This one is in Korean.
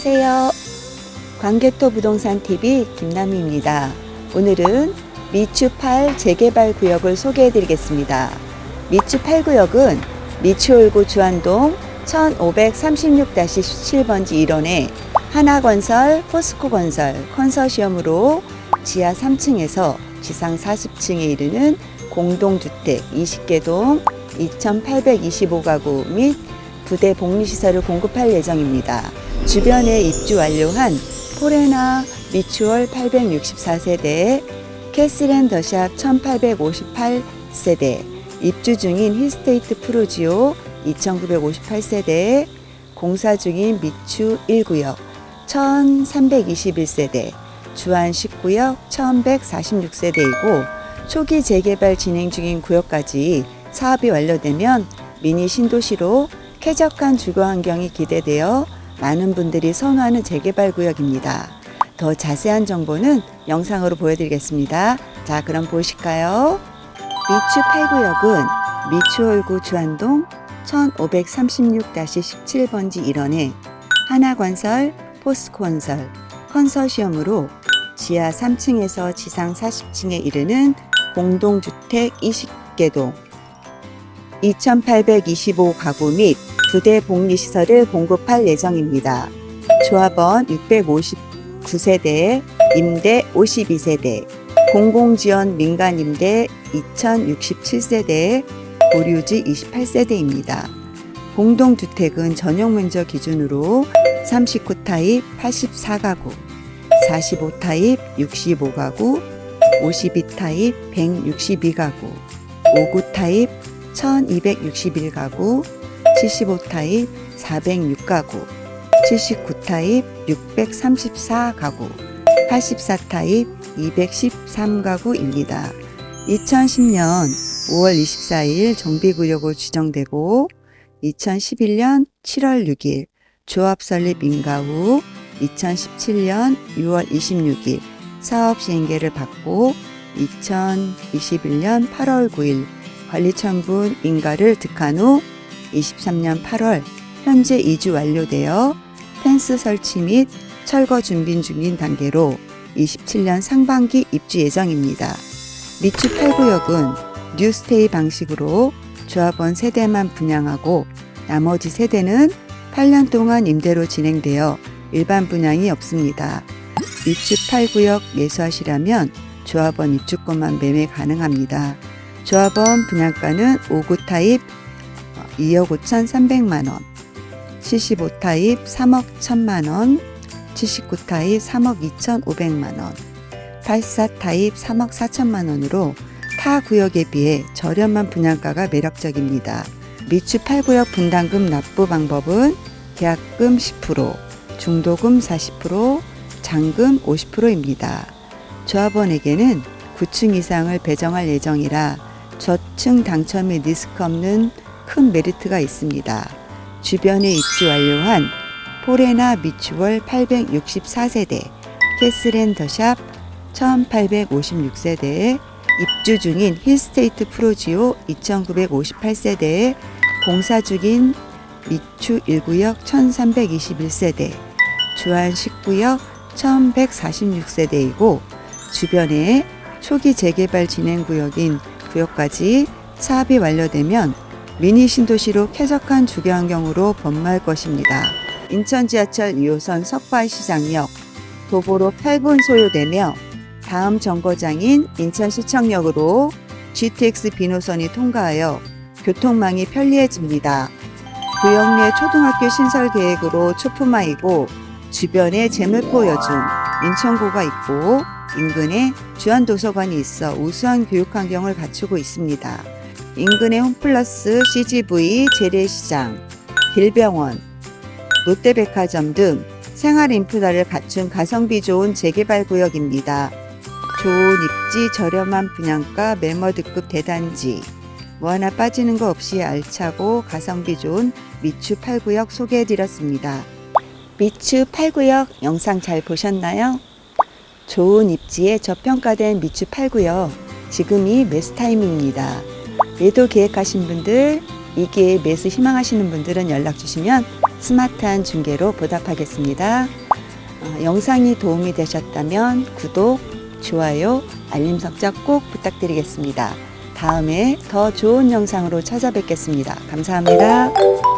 안녕하세요. 광개토 부동산 TV 김남희입니다. 오늘은 미추 8 재개발 구역을 소개해 드리겠습니다. 미추 8구역은 미추홀구 주안동 1536-17번지 1원에 하나건설, 포스코건설, 컨소시엄으로 지하 3층에서 지상 40층에 이르는 공동주택 20개 동 2,825가구 및 부대 복리시설을 공급할 예정입니다. 주변에 입주 완료한 포레나 미추얼 864세대, 캐슬앤 더샵 1858세대, 입주 중인 힐스테이트 프로지오 2958세대, 공사 중인 미추 1구역 1321세대, 주안 10구역 1146세대이고 초기 재개발 진행 중인 구역까지 사업이 완료되면 미니 신도시로 쾌적한 주거 환경이 기대되어 많은 분들이 선호하는 재개발 구역입니다. 더 자세한 정보는 영상으로 보여드리겠습니다. 자, 그럼 보실까요? 미추 8구역은 미추홀구 주안동 1536-17번지 1원에 하나건설, 포스코건설, 컨소시엄으로 지하 3층에서 지상 40층에 이르는 공동주택 20개동 2,825가구 및 부대 복리시설을 공급할 예정입니다. 조합원 659세대, 임대 52세대, 공공지원 민간임대 2,067세대, 보류지 28세대입니다. 공동주택은 전용 면적 기준으로 39타입 84가구, 45타입 65가구, 52타입 162가구, 59타입 1261가구, 75타입 406가구, 79타입 634가구, 84타입 213가구입니다. 2010년 5월 24일 정비구역으로 지정되고 2011년 7월 6일 조합 설립 인가 후 2017년 6월 26일 사업 시행계를 받고 2021년 8월 9일 관리청분 인가를 득한 후 23년 8월 현재 이주 완료되어 펜스 설치 및 철거 준비 중인 단계로 27년 상반기 입주 예정입니다. 미추 8구역은 뉴스테이 방식으로 조합원 세대만 분양하고 나머지 세대는 8년 동안 임대로 진행되어 일반 분양이 없습니다. 미추 8구역 매수하시려면 조합원 입주권만 매매 가능합니다. 조합원 분양가는 5구 타입 2억 5천 3백만 원, 75 타입 3억 1천만 원, 79 타입 3억 2천 5백만 원, 84 타입 3억 4천만 원으로 타 구역에 비해 저렴한 분양가가 매력적입니다. 미추 8구역 분담금 납부 방법은 계약금 10%, 중도금 40%, 잔금 50%입니다. 조합원에게는 9층 이상을 배정할 예정이라 저층 당첨의 리스크 없는 큰 메리트가 있습니다. 주변에 입주 완료한 포레나 미추월 864세대, 캐슬앤 더샵 1856세대, 입주 중인 힐스테이트 프로지오 2958세대, 공사 중인 미추 1구역 1321세대, 주안 10구역 1146세대이고 주변에 초기 재개발 진행 구역인 구역까지 사업이 완료되면 미니 신도시로 쾌적한 주거 환경으로 번화할 것입니다. 인천 지하철 2호선 석바시장역 도보로 8분 소요되며 다음 정거장인 인천시청역으로 GTX 비노선이 통과하여 교통망이 편리해집니다. 구역 내 초등학교 신설 계획으로 초품화이고 주변에 제물포 여중, 인천고가 있고 인근에 주한도서관이 있어 우수한 교육 환경을 갖추고 있습니다. 인근에 홈플러스, CGV, 재래시장, 길병원, 롯데백화점 등 생활 인프라를 갖춘 가성비 좋은 재개발 구역입니다. 좋은 입지, 저렴한 분양가, 매머드급 대단지, 뭐 하나 빠지는 거 없이 알차고 가성비 좋은 미추 8구역 소개해드렸습니다. 미추 8구역 영상 잘 보셨나요? 좋은 입지에 저평가된 미추 8구역 지금이 매수 타임입니다. 매도 계획하신 분들 이게 매수 희망하시는 분들은 연락 주시면 스마트한 중개로 보답하겠습니다. 어, 영상이 도움이 되셨다면 구독, 좋아요, 알림 설정 꼭 부탁드리겠습니다. 다음에 더 좋은 영상으로 찾아뵙겠습니다. 감사합니다.